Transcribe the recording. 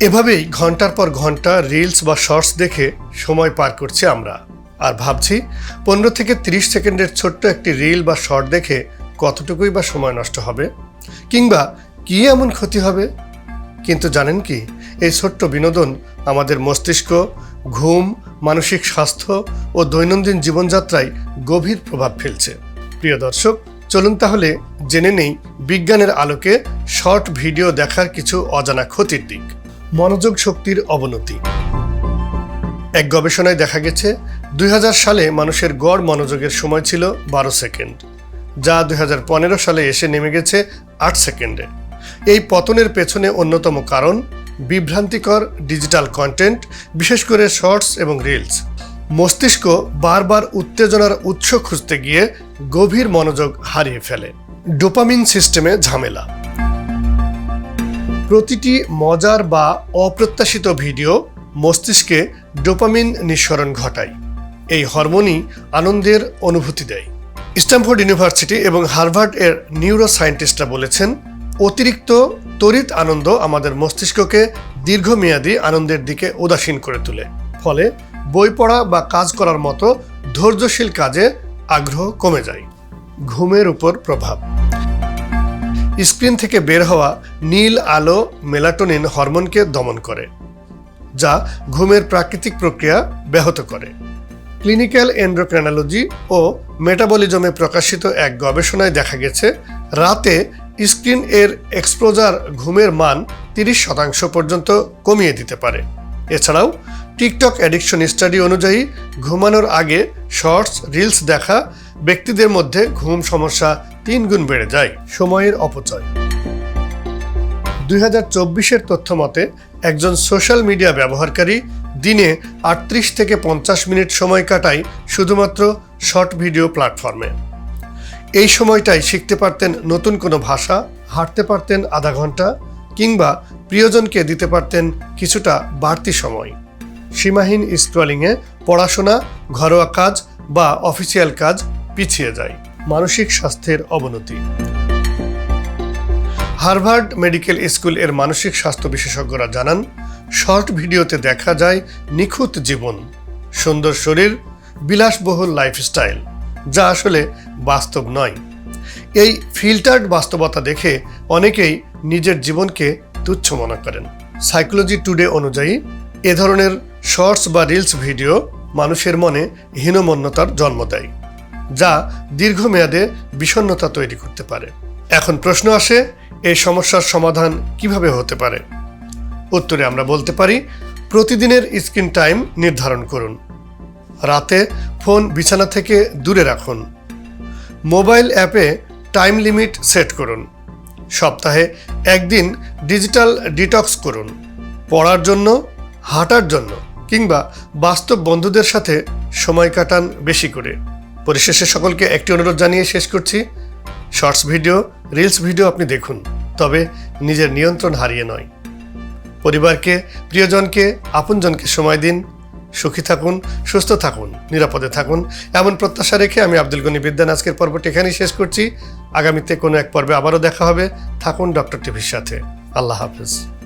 এভাবেই ঘণ্টার পর ঘণ্টা রিলস বা শর্টস দেখে সময় পার করছি আমরা। আর ভাবছি, পনেরো থেকে তিরিশ সেকেন্ডের ছোট্ট একটি রিল বা শর্ট দেখে কতটুকুই বা সময় নষ্ট হবে? কিংবা কী এমন ক্ষতি হবে? কিন্তু জানেন কি, এই ছোট্ট বিনোদন আমাদের মস্তিষ্ক, ঘুম, মানসিক স্বাস্থ্য ও দৈনন্দিন জীবনযাত্রায় গভীর প্রভাব ফেলছে। প্রিয় দর্শক, চলুন তাহলে জেনে নেই বিজ্ঞানের আলোকে শর্ট ভিডিও দেখার কিছু অজানা ক্ষতির দিক। মনোযোগ শক্তির অবনতি। এক গবেষণায় দেখা গেছে, দুই হাজার সালে মানুষের গড় মনোযোগের সময় ছিল বারো সেকেন্ড, যা দুই হাজার পনেরো সালে এসে নেমে গেছে আট সেকেন্ডে। এই পতনের পেছনে অন্যতম কারণ, বিভ্রান্তিকর ডিজিটাল কন্টেন্ট, বিশেষ করে শর্টস এবং রিলস। মস্তিষ্ক বারবার উত্তেজনার উৎস খুঁজতে গিয়ে গভীর মনোযোগ হারিয়ে ফেলে। ডোপামিন সিস্টেমে ঝামেলা। প্রতিটি মজার বা অপ্রত্যাশিত ভিডিও মস্তিষ্কে ডোপামিন নিঃসরণ ঘটায়। এই হরমোনই আনন্দের অনুভূতি দেয়। স্ট্যামফোর্ড ইউনিভার্সিটি এবং হার্ভার্ড এর নিউরো সায়েন্টিস্টরা বলেছেন, অতিরিক্ত তড়িৎ আনন্দ আমাদের মস্তিষ্ককে দীর্ঘমেয়াদী আনন্দের দিকে উদাসীন করে তোলে। ফলে বই পড়া বা কাজ করার মতো ধৈর্যশীল কাজে আগ্রহ কমে যায়। ঘুমের উপর প্রভাব। স্ক্রিন থেকে বের হওয়া নীল আলো মেলাটোনিন হরমোনকে দমন করে, যা ঘুমের প্রাকৃতিক প্রক্রিয়া ব্যাহত করে। ক্লিনিক্যাল এন্ড্রোক্রানোলজি ও মেটাবলিজমে প্রকাশিত এক গবেষণায় দেখা গেছে, রাতে স্ক্রিন এর এক্সপোজার ঘুমের মান তিরিশ শতাংশ পর্যন্ত কমিয়ে দিতে পারে। এছাড়াও, টিকটক অ্যাডিকশন স্টাডি অনুযায়ী ঘুমানোর আগে শর্টস, রিলস দেখা ব্যক্তিদের মধ্যে ঘুম সমস্যা তিন গুণ বেড়ে যায় সময়ের অপচয়। দুই হাজার চব্বিশের তথ্য মতে একজন সোশ্যাল মিডিয়া ব্যবহারকারী দিনে আটত্রিশ থেকে পঞ্চাশ মিনিট সময় কাটায় শুধুমাত্র শর্ট ভিডিও প্ল্যাটফর্মে। এই সময়টাই শিখতে পারতেন নতুন কোনো ভাষা, হাঁটতে পারতেন আধা ঘণ্টা, কিংবা প্রিয়জনকে দিতে পারতেন কিছুটা বাড়তি সময়। সীমাহীন স্ক্রলিংয়ে পড়াশোনা, ঘরোয়া কাজ বা অফিসিয়াল কাজ পিছিয়ে যায়। মানসিক স্বাস্থ্যের অবনতি। হার্ভার্ড মেডিকেল স্কুলের মানসিক স্বাস্থ্য বিশেষজ্ঞরা জানান, শর্ট ভিডিওতে দেখা যায় নিখুঁত জীবন, সুন্দর শরীর, বিলাসবহুল লাইফস্টাইল যা আসলে বাস্তব নয়। এই ফিল্টার্ড বাস্তবতা দেখে অনেকেই নিজের জীবনকে তুচ্ছ মনে করেন। সাইকোলজি টুডে অনুযায়ী, এ ধরনের শর্টস বা রিলস ভিডিও মানুষের মনে হীনমন্যতার জন্ম দেয়। যা দীর্ঘমেয়াদে বিষণ্ণতা তৈরি করতে পারে। এখন প্রশ্ন আসে, এই সমস্যার সমাধান কীভাবে হতে পারে? উত্তরে আমরা বলতে পারি, প্রতিদিনের স্ক্রিন টাইম নির্ধারণ করুন। রাতে ফোন বিছানা থেকে দূরে রাখুন। মোবাইল অ্যাপে টাইম লিমিট সেট করুন। সপ্তাহে একদিন ডিজিটাল ডিটক্স করুন। পড়ার জন্য, হাঁটার জন্য কিংবা বাস্তব বন্ধুদের সাথে সময় কাটান বেশি করে। পরিশেষে সকলকে একটি অনুরোধ জানিয়ে শেষ করছি। শর্টস ভিডিও, রিলস ভিডিও আপনি দেখুন, তবে নিজের নিয়ন্ত্রণ হারিয়ে নয়। পরিবারকে, প্রিয়জনকে, আপনজনকে সময় দিন, সুখী থাকুন, সুস্থ থাকুন, নিরাপদে থাকুন, এমন প্রত্যাশা রেখে আমি আব্দুল গনি বিদ্যান আজকের পর্বটি এখানেই শেষ করছি। আগামীতে কোনো এক পর্বে আবারও দেখা হবে। থাকুন ডক্টর টিভির সাথে। আল্লাহ হাফিজ।